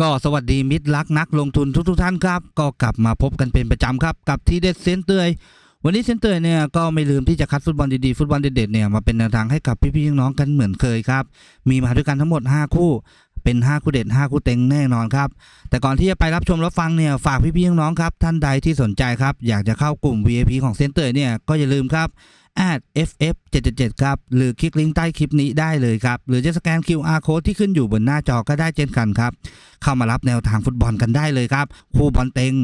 ก็สวัสดีมิตรรักนักลงทุนทุกๆท่านครับ ก็กลับมาพบกันเป็นประจำครับ กับทีเด็ดเซนเตยวันนี้เซนเตยเนี่ยก็ไม่ลืมที่จะคัดฟุตบอลดีๆฟุตบอลเด็ดๆเนี่ยมาเป็นแนวทางให้กับพี่ๆน้องๆกันเหมือนเคยครับ มีมาด้วยกันทั้งหมด 5 คู่เป็น 5 คู่เด็ด 5 คู่เต็งแน่นอนครับ แต่ก่อนที่จะไปรับชมรับฟังเนี่ยฝากพี่ๆน้องๆครับ ท่านใดที่สนใจครับ อยากจะเข้ากลุ่ม VIP ของเซนเตอร์เนี่ยก็อย่าลืมครับ ff 777ครับ หรือคลิกลิงก์ใต้คลิปนี้ได้เลยครับ หรือจะสแกน QR code ที่ขึ้นอยู่บนหน้าจอก็ได้เช่นกันครับ เข้ามารับแนวทางฟุตบอลกันได้เลยครับ คู่บอลเต็ง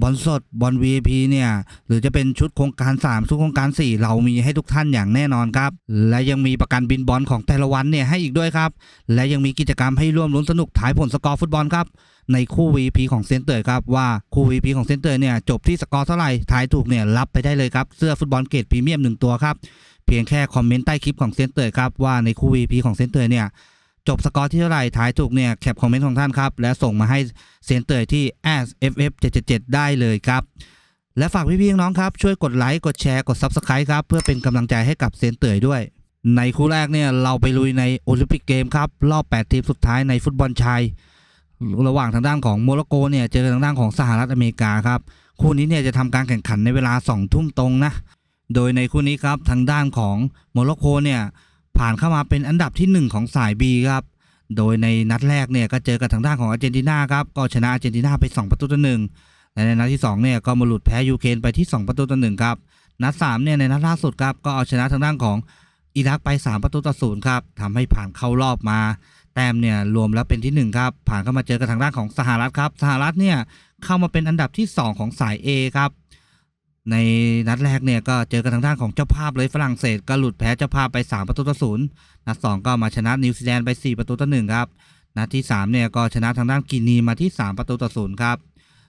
บอลสด บอล VIP เนี่ย หรือจะเป็นชุดโครงการ 3 ชุดโครงการ 4 เรามีให้ทุกท่านอย่างแน่นอนครับ และยังมีประกันบินบอลของแต่ละวันเนี่ยให้อีกด้วยครับ และยังมีกิจกรรมให้ร่วมลุ้นสนุกถ่ายผลสกอร์ฟุตบอลครับ ในคู่ VP ของเซนเตอร์ครับว่าคู่ VP ของเซนเตอร์เนี่ยจบที่สกอร์เท่าไหร่ทายถูกเนี่ยรับไปได้เลยครับเสื้อฟุตบอลเกรดพรีเมียมหนึ่งตัวครับเพียงแค่คอมเมนต์ใต้คลิปของเซนเตอร์ครับว่าในคู่ VP ของเซนเตอร์เนี่ยจบสกอร์ที่เท่าไหร่ทายถูกเนี่ยแคปคอมเมนต์ของท่านครับและส่งมาให้เซนเตอร์ที่ sff777 ได้เลยครับและฝากพี่ๆน้องครับ ช่วยกดไลค์กดแชร์กด Subscribe ครับ เพื่อเป็นกำลังใจให้กับเซนเตอร์ด้วย ในคู่แรกเนี่ย เราไปลุยในโอลิมปิกเกมครับ รอบ 8 ทีมสุดท้ายในฟุตบอลชาย ระหว่างทางด้านของโมร็อกโกเนี่ยเจอทางด้านของสหรัฐอเมริกาครับคู่นี้เนี่ยจะทำการแข่งขันในเวลา2ทุ่มตรงนะโดยในคู่นี้ครับทางด้านของโมร็อกโกเนี่ยผ่านเข้ามาเป็นอันดับทีหนึ่1 ของสาย B ครับโดยในนัดแรกเนี่ยก็เจอกับทางด้านของอาร์เจนตินาครับก็ชนะอาร์เจนตินาไป 2 ประตูต่อหนึ่งและในนัดที่2เนี่ยก็มาหลุดแพ้ยูเครนไปที่ 2 ประตูต่อหนึ่งครับนัด3เนี่ยในนัดล่าสุดครับก็เอาชนะทางด้านของอิรักไป 3 ประตูต่อศูนย์ครับทำให้ผ่านเข้ารอบมา แต้มเนี่ยรวมแล้วเป็นที่ 1 ครับ ผ่านเข้ามาเจอกับทางด้านของสหรัฐครับ สหรัฐเนี่ยเข้ามาเป็นอันดับที่ 2 ของสาย A ครับในนัดแรกเนี่ยก็เจอกันทางด้านของเจ้าภาพเลยฝรั่งเศสก็หลุดแพ้เจ้าภาพไป 3 ประตูต่อศูนย์นัด2ก็มาชนะนิวซีแลนด์ไป 4 ประตูต่อหนึ่งครับ นัดที่3เนี่ยก็ชนะทางด้านกินีมาที่ 3 ประตูต่อศูนย์ครับ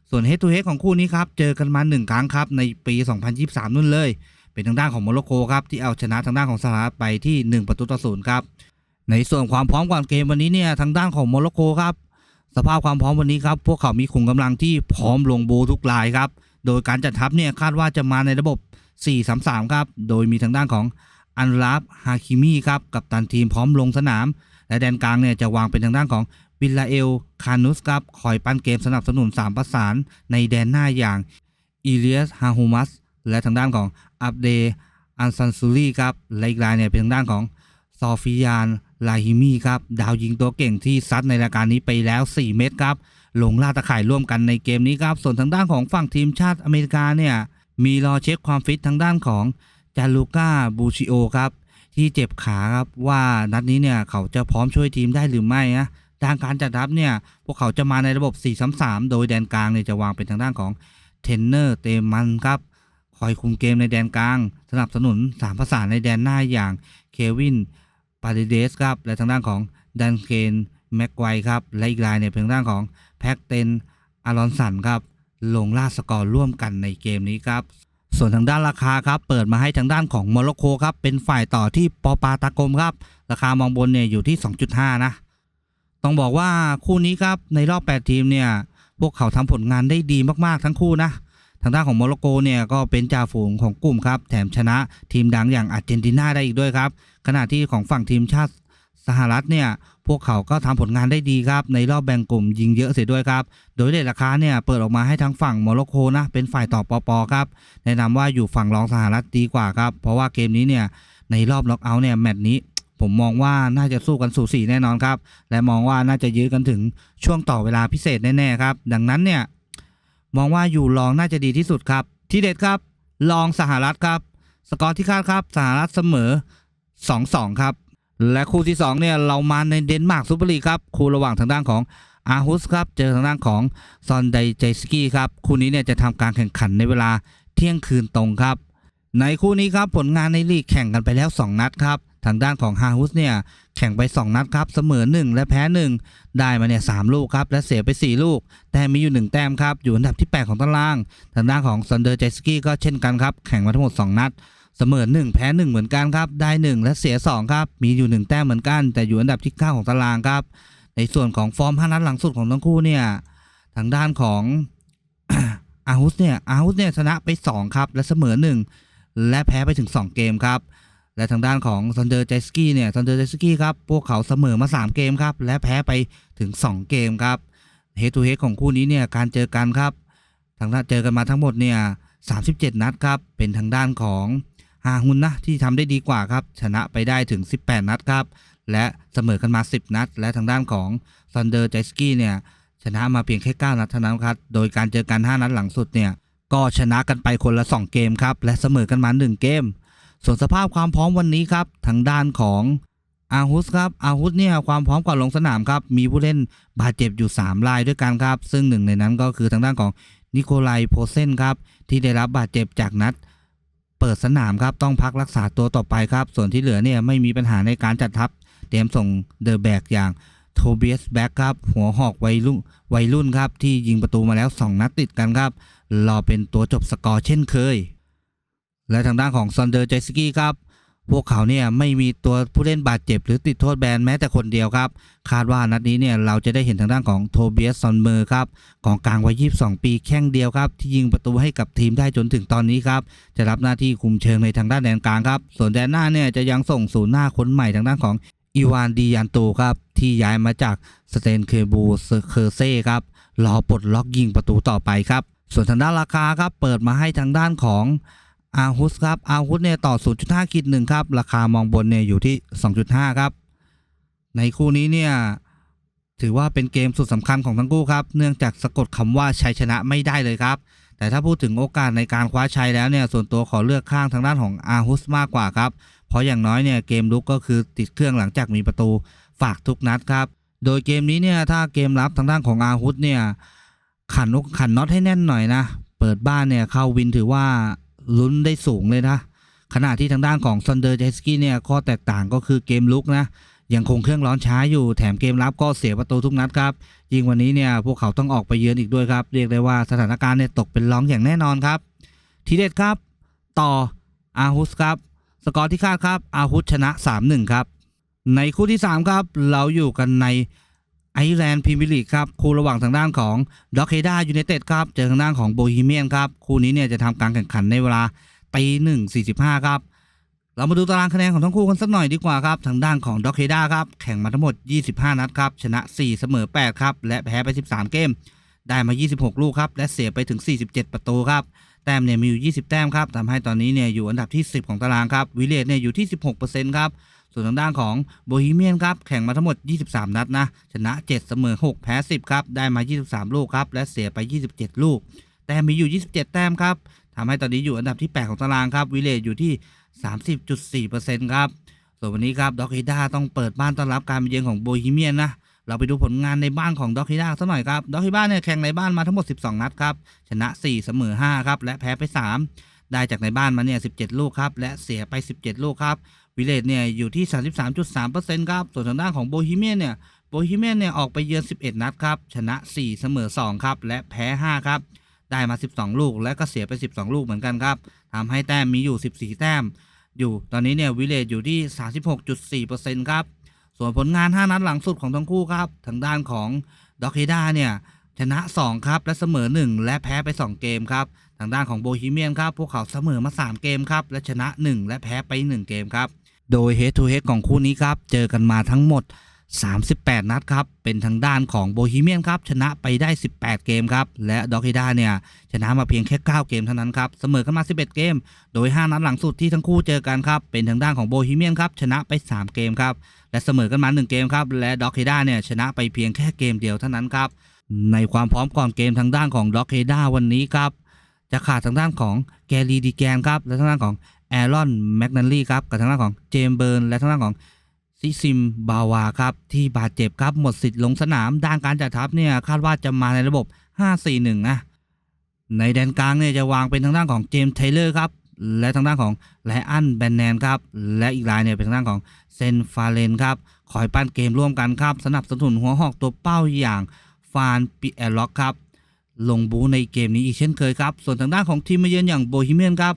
ส่วนเฮดทูเฮดของคู่นี้ครับ เจอกันมา 1 ครั้งครับ ในปี 2023 นู่นเลย เป็นทางด้านของโมร็อกโกครับที่เอาชนะทางด้านของสหรัฐไปที่ 1 ประตูต่อศูนย์ครับ ในส่วนความพร้อมก่อนเกมวันนี้เนี่ยทางด้านของโมร็อกโกครับ สภาพความพร้อมวันนี้ครับ พวกเขามีขุมกำลังที่พร้อมลงโบทุกรายครับ โดยการจัดทัพเนี่ยคาดว่าจะมาในระบบ 4-3-3 ครับ โดยมีทางด้านของอันราฟฮาคิมีครับกับตันทีมพร้อมลงสนาม และแดนกลางเนี่ยจะวางเป็นทางด้านของวิลลาเอล คานุสครับคอยปั้นเกมสนับสนุน 3 ประสานในแดนหน้าอย่างอีเลียสฮาฮูมัสและทางด้านของอับเดอันซันซูรีครับและอีกรายเนี่ยเป็นทางด้านของซอฟิยาน ลาฮิมีครับดาวยิงตัวเก่งที่ซัดในรายการนี้ไปแล้ว 4 เม็ดครับลงล่าตะข่ายร่วมกันในเกมนี้ครับ ส่วนทางด้านของฝั่งทีมชาติอเมริกาเนี่ยมีรอเช็คความฟิตทางด้านของจาลูก้าบูชิโอครับที่เจ็บขาครับว่านัดนี้เนี่ยเขาจะพร้อมช่วยทีมได้หรือไม่นะทางการจัดทัพเนี่ยพวกเขาจะมาในระบบ 4-3-3 โดยแดนกลางเนี่ยจะวางเป็นทางด้านของเทนเนอร์เตมันครับคอยคุมเกมในแดนกลาง สนับสนุนสามประสานในแดนหน้าอย่างเควิน ปาเดเดสครับ และทางด้านของดันเคนแม็กไกวครับ และอีกรายเนี่ยเป็นทางด้านของแพ็กเตนอารอนสันครับ ลงล่าสกอร์ร่วมกันในเกมนี้ครับ ส่วนทางด้านราคาครับ เปิดมาให้ทางด้านของโมร็อกโกครับ เป็นฝ่ายต่อที่ปอปาตากมครับ ราคามองบนเนี่ยอยู่ที่ 2.5 นะ ต้องบอกว่าคู่นี้ครับในรอบ 8 ทีมเนี่ยพวกเขาทำผลงานได้ดีมากๆทั้งคู่นะ ทางด้านของโมร็อกโกเนี่ยก็เป็นจ่าฝูงของกลุ่มครับ แถมชนะทีมดังอย่างอาร์เจนตินาได้อีกด้วยครับ ขณะที่ของฝั่งทีมชาติสหรัฐเนี่ยพวกเขาก็ทำผลงานได้ดีครับ ในรอบแบ่งกลุ่มยิงเยอะเสียด้วยครับ โดยเลทราคาเนี่ยเปิดออกมาให้ทั้งฝั่งโมร็อกโกนะเป็นฝ่ายต่อปอปอครับแนะนำว่าอยู่ฝั่งรองสหรัฐดีกว่าครับเพราะว่าเกมนี้เนี่ยในรอบล็อกเอาท์เนี่ยแมตช์นี้ผมมองว่าน่าจะสู้กันสูสีแน่นอนครับ และมองว่าน่าจะยื้อกันถึงช่วงต่อเวลาพิเศษแน่ๆครับ ดังนั้นเนี่ย มองว่าอยู่รองน่าจะดีที่สุดครับ ที่เด็ดครับ รองสหรัฐครับ สกอร์ที่คาดครับ สหรัฐเสมอ 2-2 ครับ และคู่ที่ 2 เนี่ย เรามาในเดนมาร์กซูเปอร์ลีกครับ คู่ระหว่างทางด้านของอาฮุสครับ เจอทางด้านของซอนไดเจสกี้ครับ คู่นี้เนี่ยจะทำการแข่งขันในเวลาเที่ยงคืนตรงครับ ในคู่นี้ครับผลงานในลีกแข่งกันไปแล้ว 2 นัดครับ ทางด้านของฮาฮุสเนี่ย แข่งไป 2 นัดครับ เสมอ 1 และแพ้ 1 ได้มาเนี่ยสลูกครับ และเสียไป 4 ลูก แต่มีอยู่ 1 แต้มครับ อยู่อันดับที่ 8 ของตาราง ทางด้านของซันเดอร์เจสกี้ก็เช่นกันครับ แข่งมาทั้งหมด 2 นัด เสมอ 1 แพ้ 1 เหมือนกันครับ ได้ 1 และเสีย 2 ครับ มีอยู่ 1 แต้มเหมือนกัน แต่อยู่อันดับที่ 9 ของตารางครับ ในส่วนของฟอร์ม 5 นัดหลังสุดของทั้งคู่เนี่ย ทางด้านของอาฮุสเนี่ยอาฮุสเนี่ยชนะไป 2 ครับ และเสมอ 1 และแพ้ไปถึง 2 เกมครับ และทางด้านของซันเดอร์เจสกี้เนี่ยซันเดอร์เจสกี้ครับ พวกเขาเสมอมา 3 เกมครับ และแพ้ไปถึง 2 เกมครับเฮดทูเฮดของคู่นี้เนี่ยการเจอกันครับ ทางด้านเจอกันมาทั้งหมดเนี่ย37 นัดครับ เป็นทางด้านของฮาฮุนนะที่ทำได้ดีกว่าครับ ชนะไปได้ถึง 18 นัดครับ และเสมอกันมา 10 นัด และทางด้านของซันเดอร์ใจสกี้เนี่ยชนะมาเพียงแค่9นัดเท่านั้นครับ โดยการเจอกัน 5 นัดหลังสุดเนี่ยก็ชนะกันไปคนละ 2 เกมครับ และเสมอกันมา 1 เกม ส่วนสภาพความพร้อมวันนี้ครับทางด้านของอาฮุสครับอาฮุสเนี่ยความพร้อมก่อนลงสนามครับมีผู้เล่นบาดเจ็บอยู่ 3 รายด้วยกันครับ ซึ่งหนึ่งในนั้นก็คือทางด้านของนิโคลัยโพเซนครับที่ได้รับบาดเจ็บจากนัด เปิดสนามครับต้องพักรักษาตัวต่อไปครับ ส่วนที่เหลือเนี่ยไม่มีปัญหาในการจัดทัพ เตรียมส่งเดอะแบกอย่างโทเบียสแบ็กครับหัวหอกวัยรุ่นวัยรุ่นครับที่ยิงประตูมาแล้ว 2 นัดติดกันครับรอเป็นตัวจบสกอร์เช่นเคย และทางด้านของซอนเดอร์เจสกี้ครับ พวกเขาเนี่ยไม่มีตัวผู้เล่นบาดเจ็บ หรือติดโทษแบนแม้แต่คนเดียวครับ คาดว่านัดนี้เนี่ยเราจะได้เห็นทางด้านของโทเบียสซอนเมอร์ครับกองกลางวัย 22 ปีแข้งเดียวครับ ที่ยิงประตูให้กับทีมได้จนถึงตอนนี้ครับ จะรับหน้าที่คุมเชิงในทางด้านแดนกลางครับ ส่วนแดนหน้าเนี่ยจะยังส่งศูนย์หน้าคนใหม่ทางด้านของอีวานดียันโตครับ ที่ย้ายมาจากสเตนเคบูเคอร์เซ่ครับรอปลดล็อกยิงประตูต่อไปครับ ส่วนทางด้านราคาครับเปิดมาให้ทางด้านของ อาฮุสครับอาฮุสเนี่ยต่อ 0.5คิดหนึ่งครับ ราคามองบนเนี่ยอยู่ที่ 2.5 ครับ ในคู่นี้เนี่ยถือว่าเป็นเกมสุดสำคัญของทั้งคู่ครับ เนื่องจากสะกดคำว่าชัยชนะไม่ได้เลยครับ แต่ถ้าพูดถึงโอกาสในการคว้าชัยแล้วเนี่ย ส่วนตัวขอเลือกข้างทางด้านของอาฮุสมากกว่าครับ เพราะอย่างน้อยเนี่ยเกมลุกก็คือติดเครื่องหลังจากมีประตูฝากทุกนัดครับ โดยเกมนี้เนี่ยถ้าเกมรับทางด้านของอาฮุสเนี่ยขันนกขันน็อตให้แน่นหน่อยนะ เปิดบ้านเนี่ยเข้าวินถือว่า ลุ้นได้สูงเลยนะ ขณะที่ทางด้านของซันเดอร์เจสกี้เนี่ยข้อแตกต่างก็คือเกมลุกนะยังคงเครื่องร้อนช้าอยู่แถมเกมรับก็เสียประตูทุกนัดครับ ยิ่งวันนี้เนี่ยพวกเขาต้องออกไปเยือนอีกด้วยครับ เรียกได้ว่าสถานการณ์เนี่ยตกเป็นร้องอย่างแน่นอนครับ ทีเด็ดครับ ต่ออาฮุสครับ สกอร์ที่คาดครับอาฮุสชนะ 3-1 ครับ ในคู่ที่ 3 ครับ เราอยู่กันใน ไอร์แลนด์พรีเมียร์ลีกครับคู่ระหว่างทางด้านของด็อกเฮดายูไนเต็ดครับเจอทางด้านของโบฮีเมียนครับคู่นี้เนี่ยจะทำการแข่งขันในเวลาตีหนึ่งสี่สิบห้าครับเรามาดูตารางคะแนนของทั้งคู่กันสักหน่อยดีกว่าครับทางด้านของด็อกเฮดาครับแข่งมาทั้งหมด 25 นัดครับชนะ 4 เสมอ 8 ครับ และแพ้ไป 13 เกม ได้มา 26 ลูกครับและเสียไปถึง 47 ประตูครับแต้มเนี่ยมีอยู่ 20 แต้มครับทำให้ตอนนี้เนี่ยอยู่อันดับที่ 10 ของตารางครับวิเลตเนี่ยอยู่ที่ 16%ครับ ส่วนทางด้านของโบฮีเมียนครับแข่งมาทั้งหมด 23 นัดนะ ชนะ 7 เสมอ 6 แพ้ 10 ครับ ได้มา 23 ลูกครับ และเสียไป 27 ลูก แต้มมีอยู่ 27 แต้มครับทำให้ตอนนี้อยู่อันดับที่ 8 ของตารางครับ วิเลตอยู่ที่ 30.4%ครับ ส่วนวันนี้ครับด็อกฮิด้าต้องเปิดบ้านต้อนรับการมาเยือนของโบฮีเมียนนะเราไปดูผลงานในบ้านของด็อกฮิด้าสักหน่อยครับด็อกฮิด้าเนี่ยแข่งในบ้านมาทั้งหมด 12 นัดครับ ชนะ 4 เสมอ 5 ครับ และแพ้ไป 3 ได้จากในบ้านมาเนี่ย 17 ลูกครับ และเสียไป 17 ลูกครับ วิเลตเนี่ยอยู่ที่ 33.3%ครับ ส่วนทางด้านของโบฮีเมียนเนี่ย โบฮีเมียนเนี่ยออกไปเยือน 11 นัดครับ ชนะ 4 เสมอ 2 ครับ และแพ้ 5 ครับ ได้มา 12 ลูก และก็เสียไป 12 ลูกเหมือนกันครับทำให้แต้มมีอยู่ 14 แต้ม อยู่ ตอนนี้เนี่ยวิเลตอยู่ที่ 36.4%ครับ ส่วนผลงาน 5 นัดหลังสุดของทั้งคู่ครับ ทางด้านของด็อกเฮดาเนี่ยชนะ 2 ครับ และเสมอ 1 และแพ้ไป 2 เกมครับ ทางด้านของโบฮีเมียนครับ พวกเขาเสมอมา 3 เกมครับ และชนะ 1 และแพ้ไป 1 เกมครับ โดย Head to Head ของคู่นี้ครับ เจอกันมาทั้งหมด 38 นัดครับ เป็นทางด้านของโบฮีเมียนครับ ชนะไปได้ 18 เกมครับ และด็อกเฮดาเนี่ย ชนะมาเพียงแค่ 9 เกมเท่านั้นครับ เสมอกันมา 11 เกม โดย 5 นัดหลังสุดที่ทั้งคู่เจอกันครับ เป็นทางด้านของโบฮีเมียนครับ ชนะไป 3 เกมครับ และเสมอกันมา 1 เกมครับ และด็อกเฮดาเนี่ยชนะไปเพียงแค่เกมเดียวเท่านั้นครับ ในความพร้อมก่อนเกมทางด้านของด็อกเฮดาวันนี้ครับ จะขาดทางด้านของแกรีดีแกนครับ และทางด้านของ แอรอนแมกนันลี่ครับกับทางด้านของเจมส์เบิร์นและทางด้านของซิซิมบาวาครับที่บาดเจ็บครับหมดสิทธิ์ลงสนามด้านการจัดทัพเนี่ยคาดว่าจะมาในระบบ 5-4-1นะในแดนกลางเนี่ยจะวางเป็นทางด้านของเจมส์เทเลอร์ครับและทางด้านของไลอันแบนแนนครับและอีกรายเนี่ยเป็นทางด้านของเซนฟาเลนครับคอยปั้นเกมร่วมกันครับสนับสนุนหัวหอกตัวเป้าอย่างฟานปิเอล็อกครับลงบูในเกมนี้อีกเช่นเคยครับส่วนทางด้านของทีมมาเยือนอย่างโบฮีเมียนครับ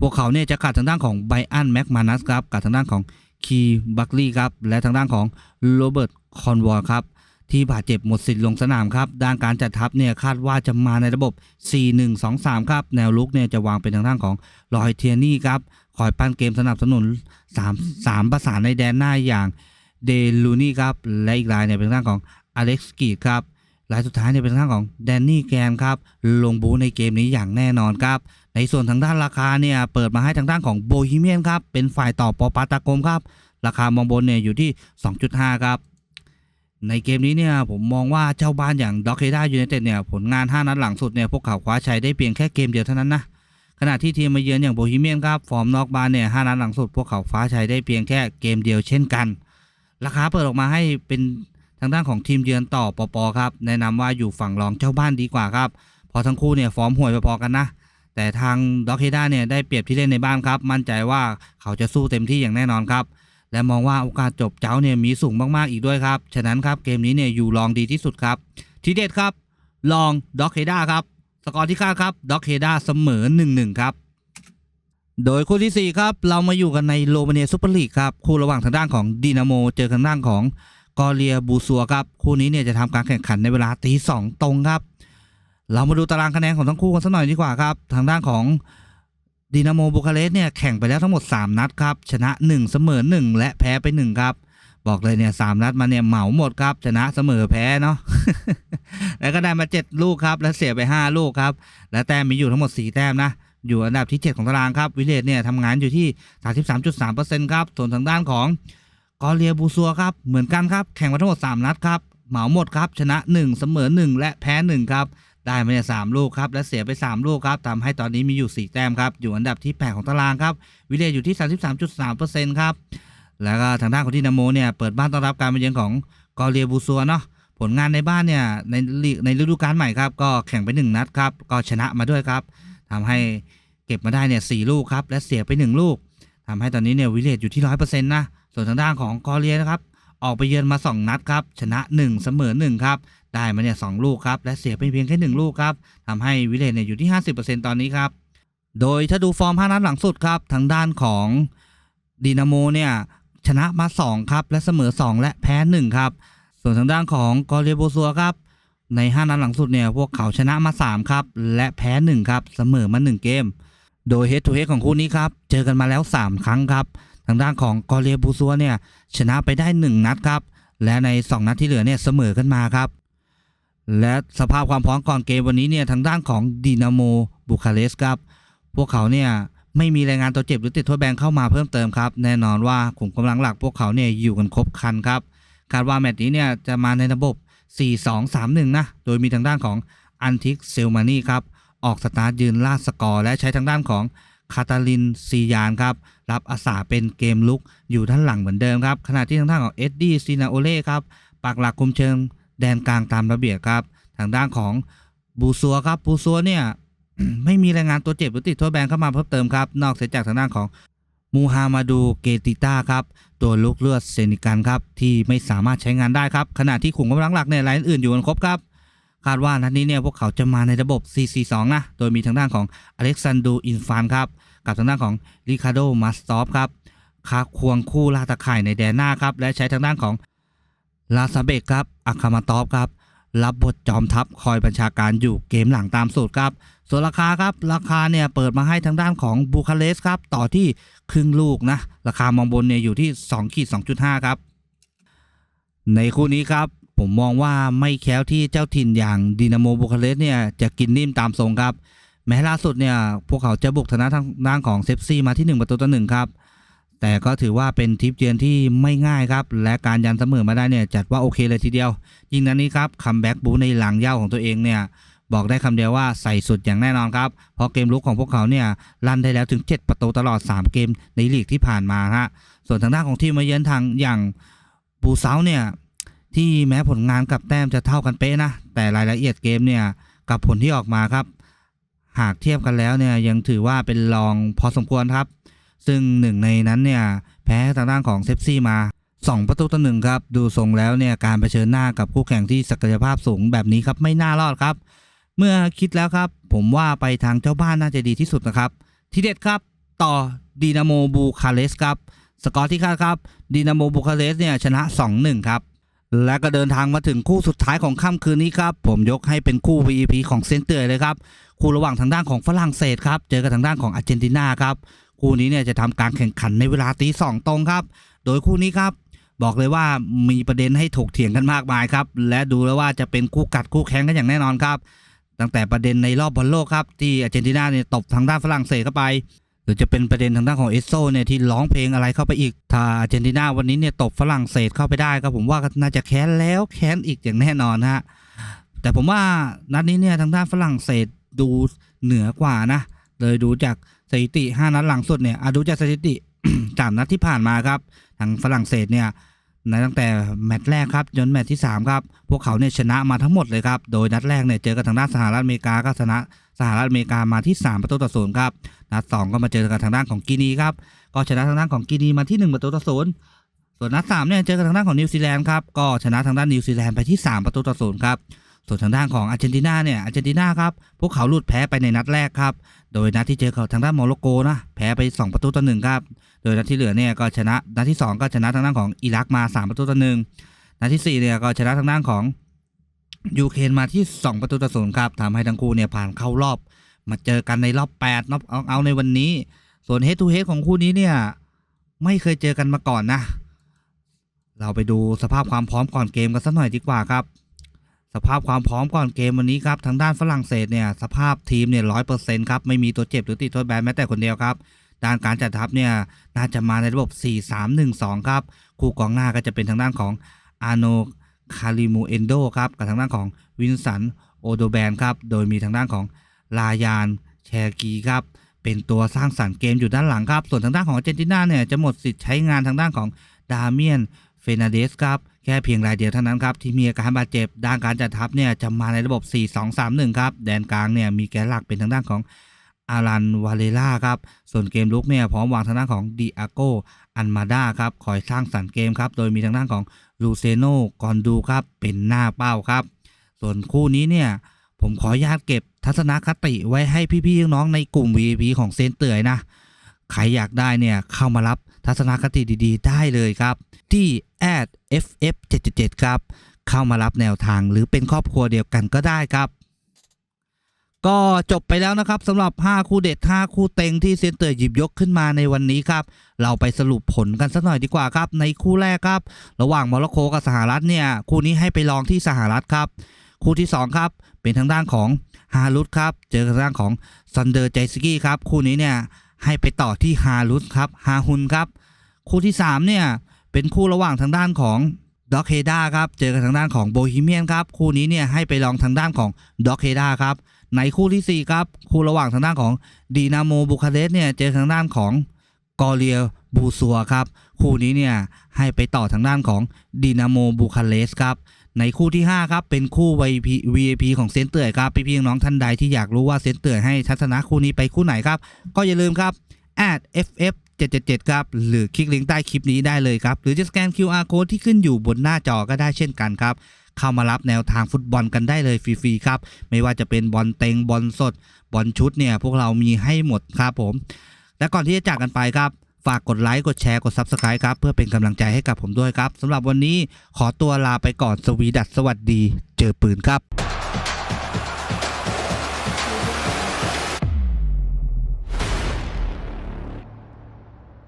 พวกเขาเนี่ยจะขาดทางด้านของไบอันแม็กมานัสครับกับทางด้านของคีบัคลีย์ครับและทางด้านของโรเบิร์ตคอนวอร์ครับที่บาดเจ็บหมดสิทธิ์ลงสนามครับ ด้านการจัดทัพเนี่ยคาดว่าจะมาในระบบ 4-1-2-3 ครับ แนวลุกเนี่ยจะวางเป็นทางด้านของลอยเทียนี่ครับคอยปั้นเกมสนับสนุน 3 3 ประสานในแดนหน้าอย่างเดลูนี่ครับ และอีกรายเนี่ยเป็นทางด้านของอเล็กซ์กีดครับ รายสุดท้ายเนี่ยเป็นทางด้านของแดนนี่แกนครับ ลงบูในเกมนี้อย่างแน่นอนครับ ในส่วนทางด้านราคาเนี่ยเปิดมาให้ทางด้านของโบฮีเมียนครับเป็นฝ่ายต่อปอปาตากรมครับ ราคามองบนเนี่ยอยู่ที่ 2.5 ครับ ในเกมนี้เนี่ยผมมองว่าเจ้าบ้านอย่างด็อกเฮด้ายูไนเต็ดเนี่ยผลงาน 5 นัดหลังสุดเนี่ยพวกเขาคว้าชัยได้เพียงแค่เกมเดียวเท่านั้นนะขณะที่ทีมมาเยือนอย่างโบฮีเมียนครับฟอร์มนอกบ้านเนี่ย5นัดหลังสุดพวกเขาคว้าชัยได้เพียงแค่เกมเดียวเช่นกัน ราคาเปิดออกมาให้เป็น ทางด้านของทีมเยือนต่อปอปอครับแนะนำว่าอยู่ฝั่งรองเจ้าบ้านดีกว่าครับพอทั้งคู่เนี่ยฟอร์มห่วยพอๆกันนะ แต่ทางด็อกเฮด้าเนี่ยได้เปรียบที่เล่นในบ้านครับ มั่นใจว่าเขาจะสู้เต็มที่อย่างแน่นอนครับ และมองว่าโอกาสจบเจ้าเนี่ยมีสูงมากๆอีกด้วยครับ ฉะนั้นครับเกมนี้เนี่ยอยู่รองดีที่สุดครับ ทีเด็ดครับลองด็อกเฮด้าครับ สกอร์ที่คาดครับด็อกเฮด้าเสมอ 1-1 ครับโดยคู่ทีสี่ 4 ครับ เรามาอยู่กันในโรมาเนียซูเปอร์ลีกครับ คู่ระหว่างทางด้านของดีนาโม เจอทางด้านของ กอเรียบูซัวครับคู่นี้เนี่ยจะทำการแข่งขันในเวลาตีสองตรงครับ เรามาดูตารางคะแนนของทั้งคู่กันสักหน่อยดีกว่าครับ ทางด้านของดีนาโมบูคาเรสเนี่ยแข่งไปแล้วทั้งหมด 3 นัดครับ ชนะ 1 เสมอ 1 และแพ้ไป 1 ครับ บอกเลยเนี่ยสามนัดมาเนี่ยเหมาหมดครับ ชนะเสมอแพ้เนาะแล้วก็ได้มา 7 ลูกครับ และเสียไป 5 ลูกครับ และแต้มมีอยู่ทั้งหมด 4 แต้มนะอยู่อันดับที่ 7 ของตารางครับ วิเลตเนี่ยทำงานอยู่ที่ 33.3%ครับส่วนทางด้านของ กอเรียบูซัวครับเหมือนกันครับแข่งมาทั้งหมด 3 นัดครับเหมาหมดครับชนะ 1 เสมอ 1 และแพ้ 1 ครับ ได้มาเนี่ยสามลูกครับและเสียไป 3 ลูกครับทำให้ตอนนี้มีอยู่ 4 แต้มครับอยู่อันดับที่ 8 ของตารางครับวิเลตอยู่ที่ 33.3%ครับแล้วก็ทางด้านของที่นาโมเนี่ยเปิดบ้านต้อนรับการมาเยือนของกอเรียบูซัวเนาะผลงานในบ้านเนี่ยในในฤดูกาลใหม่ครับก็แข่งไป 1 นัดครับก็ชนะมาด้วยครับทำให้เก็บมาได้เนี่ยสลูกครับและเสียไป 1 ลูกทำให้ตอนนี้เนี่ยวิเลตอยู่ที่ 100%นะ ส่วนทางด้านของกอเรียนะครับ ออกไปเยือนมา 2 นัดครับ ชนะ 1 เสมอ 1 ครับ ได้มาเนี่ยสลูกครับ และเสียไปเพียงแค่ 1 ลูกครับทำให้วิเลตเนี่ยอยู่ที่ 50%ตอนนี้ครับ โดยถ้าดูฟอร์ม 5 นัดหลังสุดครับ ทางด้านของดีนาโมเนี่ยชนะมา 2 ครับ และเสมอ 2 และแพ้ 1 ครับ ส่วนทางด้านของกอเรียโบซัวครับใน 5 นัดหลังสุดเนี่ยพวกเขาชนะมา 3 ครับ และแพ้ 1 ครับ เสมอมา 1 เกม โดยเฮดทูเฮดของคู่นี้ครับ เจอกันมาแล้ว 3 ครั้งครับางด้านของกอเรียบูซัวเนี่ยชนะไปได้ 1 นัดครับ และใน 2 นัดที่เหลือเนี่ยเสมอกันมาครับ และสภาพความพร้อมก่อนเกมวันนี้เนี่ยทางด้านของดินาโมบูคาเรสครับ พวกเขาเนี่ยไม่มีรายงานตัวเจ็บหรือติดโทษแบนเข้ามาเพิ่มเติมครับ แน่นอนว่าขุมกำลังหลักพวกเขาเนี่ยอยู่กันครบคันครับคาดว่าแมตช์นี้เนี่ยจะมาในระบบ 4-2-3-1 นะ โดยมีทางด้านของอันทิกเซลมานีครับ ออกสตาร์ทยืนลาดสกอร์ และใช้ทางด้านของคาตาลินซียานครับ รับอาสาเป็นเกมลุกอยู่ด้านหลังเหมือนเดิมครับขณะที่ทางด้านของเอ็ดดี้ซีนาโอเล่ครับปักหลักคุมเชิงแดนกลางตามระเบียบครับ ทางด้านของบูซัวครับบูซัวเนี่ยไม่มีรายงานตัวเจ็บหรือติดโทษแบนเข้ามาเพิ่มเติมครับ นอกเสียจากทางด้านของมูฮามาดูเกติต้าครับ ตัวลุกเลือดเซนิกันครับ ที่ไม่สามารถใช้งานได้ครับ ขณะที่ขุมกำลังหลักเนี่ยรายอื่นอยู่กันครบครับ คาดว่านัดนี้เนี่ยพวกเขาจะมาในระบบ 4-4-2 นะ โดยมีทางด้านของอเล็กซานดูอินฟานครับ กับทางด้านของริคาโดมาสตอฟครับคาควงคู่ลาตะข่ายในแดนหน้าครับ และใช้ทางด้านของลาซาเบกครับอาคามาตอฟครับ รับบทจอมทัพคอยบัญชาการอยู่เกมหลังตามสูตรครับ ส่วนราคาครับ ราคาเนี่ยเปิดมาให้ทางด้านของบูคาเรสครับ ต่อที่ครึ่งลูกนะ ราคามองบนเนี่ยอยู่ที่2ขีด2.5 ครับ ในคู่นี้ครับ ผมมองว่าไม่แคล้วที่เจ้าถิ่นอย่างดินาโมบูคาเรสเนี่ยจะกินนิ่มตามทรงครับ แม้ล่าสุดเนี่ยพวกเขาจะบุกชนะทางด้านของเซฟซี่มาที่ 1 ประตูต่อหนึ่งครับ แต่ก็ถือว่าเป็นทริปเยือนที่ไม่ง่ายครับ และการยันเสมอมาได้เนี่ยจัดว่าโอเคเลยทีเดียว ยิ่งนั้นนี้ครับคัมแบ็กบูในหลังเย่าของตัวเองเนี่ยบอกได้คำเดียวว่าใส่สุดอย่างแน่นอนครับ เพราะเกมลุกของพวกเขาเนี่ยลั่นได้แล้วถึง 7 ประตูตลอด 3 เกมในลีกที่ผ่านมาฮะ ส่วนทางด้านของทีมมาเยือนทางอย่างบูเซาเนี่ยที่แม้ผลงานกับแต้มจะเท่ากันเป๊ะนะ แต่รายละเอียดเกมเนี่ยกับผลที่ออกมาครับ หากเทียบกันแล้วเนี่ยยังถือว่าเป็นรองพอสมควรครับ ซึ่งหนึ่งในนั้นเนี่ยแพ้ทางด้านของเซฟซี่มา 2 ประตูต่อหนึ่งครับ ดูทรงแล้วเนี่ยการเผชิญหน้ากับคู่แข่งที่ศักยภาพสูงแบบนี้ครับไม่น่ารอดครับ เมื่อคิดแล้วครับ ผมว่าไปทางเจ้าบ้านน่าจะดีที่สุดนะครับทีเด็ดครับต่อดีนาโมบูคาเรสครับสกอร์ที่คาดครับดีนาโมบูคาเรสเนี่ยชนะ 2-1 ครับ และก็เดินทางมาถึงคู่สุดท้ายของค่ำคืนนี้ครับ ผมยกให้เป็นคู่ VP ของเซนเตอร์เลยครับ คู่ระหว่างทางด้านของฝรั่งเศสครับ เจอกับทางด้านของอาร์เจนตินาครับ คู่นี้เนี่ยจะทำการแข่งขันในเวลาตีสองตรงครับ โดยคู่นี้ครับบอกเลยว่ามีประเด็นให้ถกเถียงกันมากมายครับ และดูแล้วว่าจะเป็นคู่กัดคู่แข่งกันอย่างแน่นอนครับ ตั้งแต่ประเด็นในรอบบอลโลกครับที่อาร์เจนตินาเนี่ยตบทางด้านฝรั่งเศสเข้าไป หรือจะเป็นประเด็นทางด้านของเอสโซเนี่ยที่ร้องเพลงอะไรเข้าไปอีก ถ้าอาร์เจนตินาวันนี้เนี่ยตบฝรั่งเศสเข้าไปได้ก็ผมว่าก็น่าจะแค้นแล้วแค้นอีกอย่างแน่นอนนะฮะแต่ผมว่านัดนี้เนี่ยทางด้านฝรั่งเศสดูเหนือกว่านะเลยดูจากสถิติ5นัดหลังสุดเนี่ยอะดูจากสถิติสามนัดที่ผ่านมาครับ ทางฝรั่งเศสเนี่ยในตั้งแต่แมตช์แรกครับจนแมตช์ที่ 3 ครับ พวกเขาเนี่ยชนะมาทั้งหมดเลยครับ โดยนัดแรกเนี่ยเจอกับทางด้านสหรัฐอเมริกาก็ชนะสหรัฐอเมริกามาที่ 3 ประตูต่อศูนย์ครับ นัด2ก็มาเจอกับทางด้านของกินีครับก็ชนะทางด้านของกินีมาที่1ประตูต่อศูนย์ส่วนนัด3เนี่ยเจอกับทางด้านของนิวซีแลนด์ครับก็ชนะทางด้านนิวซีแลนด์ไปที่ 3 ประตูต่อศูนย์ครับส่วนทางด้านของอาร์เจนตินาเนี่ยอาร์เจนตินาครับพวกเขาหลุดแพ้ไปในนัดแรกครับโดยนัดที่เจอกับทางด้านโมร็อกโกนะแพ้ไป 2 ประตูต่อหนึ่งครับโดยนัดที่เหลือเนี่ยก็ชนะนัดที่ 2 ก็ชนะทางด้านของอิรักมา 3 ประตูต่อหนึ่งนัดที่4เนี่ยก็ชนะทางด้านของยูเครนมาที่ 2 ประตูต่อศูนย์ครับทำให้ทั้งคู่เนี่ยผ่านเข้ารอบ มาเจอกันในรอบ8น็อกเอาในวันนี้ ส่วนเฮดทูเฮดของคู่นี้เนี่ย ไม่เคยเจอกันมาก่อนนะ เราไปดูสภาพความพร้อมก่อนเกมกันสักหน่อยดีกว่าครับ สภาพความพร้อมก่อนเกมวันนี้ครับทางด้านฝรั่งเศสเนี่ยสภาพทีมเนี่ยร้อยเปอร์เซ็นต์ครับไม่มีตัวเจ็บหรือติดโทษแบนแม้แต่คนเดียวครับด้านการจัดทัพเนี่ยน่าจะมาในระบบ 4-3-1-2 ครับ คู่กองหน้าก็จะเป็นทางด้านของอาโนคาริมูเอนโดครับกับทางด้านของวินสันโอโดแบนครับ โดยมีทางด้านของ ลายาน แชกีครับเป็นตัวสร้างสรรค์เกมอยู่ด้านหลังครับ ส่วนทางด้านของเจนติน่าเนี่ยจะหมดสิทธิ์ใช้งานทางด้านของดาเมียนเฟนาเดสครับแค่เพียงรายเดียวเท่านั้นครับ ที่มีอาการบาดเจ็บด้านการจัดทัพเนี่ยจะมาในระบบ 4-2-3-1 ครับ แดนกลางเนี่ยมีแกนหลักเป็นทางด้านของอารันวาเลล่าครับ ส่วนเกมลุกเนี่ยพร้อมวางทางด้านของดิอาโกอันมาดาครับคอยสร้างสรรค์เกมครับ โดยมีทางด้านของลูเซโนกอนดูครับเป็นหน้าเป้าครับ ส่วนคู่นี้เนี่ย ผมขออนุญาตเก็บทัศนคติไว้ให้พี่ๆน้องๆในกลุ่ม VIP ของเซนเตยนะ ใครอยากได้เนี่ยเข้ามารับทัศนคติดีๆ ได้เลยครับ ที่ @ff777 ครับ เข้ามารับแนวทางหรือเป็นครอบครัวเดียวกันก็ได้ครับ ก็จบไปแล้วนะครับสำหรับ 5 คู่เด็ด 5 คู่เต็งที่เซนเตอร์หยิบยกขึ้นมาในวันนี้ครับ เราไปสรุปผลกันสักหน่อยดีกว่าครับ ในคู่แรกครับ ระหว่างโมร็อกโกกับสหรัฐเนี่ย คู่นี้ให้ไปลองที่สหรัฐครับ คู่ที่ 2 ครับ เป็นทางด้านของฮารุตครับ เจอทางด้านของซันเดอร์ใจสกี้ครับ คู่นี้เนี่ยให้ไปต่อที่ฮารุตครับฮาฮุนครับ คู่ที่ 3 เนี่ย เป็นคู่ระหว่างทางด้านของด็อกเฮดาครับ เจอกับทางด้านของโบฮีเมียนครับ คู่นี้เนี่ยให้ไปลองทางด้านของด็อกเฮดาครับ ในคู่ทีสี่4 ครับ คู่ระหว่างทางด้านของดีนาโมบุคาเรสเนี่ย เจอทางด้านของกอเรียบูซัวครับ คู่นี้เนี่ยให้ไปต่อทางด้านของดีนาโมบุคาเรสครับ ในคู่ที่ 5 ครับ เป็นคู่ VIP VIP ของเซนเตอร์ครับพี่ๆน้องท่านใดที่อยากรู้ว่าเซนเตอร์ให้ทัศนะคู่นี้ไปคู่ไหนครับ ก็อย่าลืมครับ @ff 777 ครับ หรือคลิกลิงก์ใต้คลิปนี้ได้เลยครับ หรือจะสแกน QR code ที่ขึ้นอยู่บนหน้าจอก็ได้เช่นกันครับ เข้ามารับแนวทางฟุตบอลกันได้เลยฟรีๆครับ ไม่ว่าจะเป็นบอลเต็งบอลสดบอลชุดเนี่ย พวกเรามีให้หมดครับผม และก่อนที่จะจากกันไปครับ ฝากกดไลค์ กดแชร์ กด Subscribe ครับ เพื่อเป็นกำลังใจให้กับผมด้วยครับสำหรับวันนี้ขอตัวลาไปก่อนสวีดัสสวัสดี เจอปืนครับ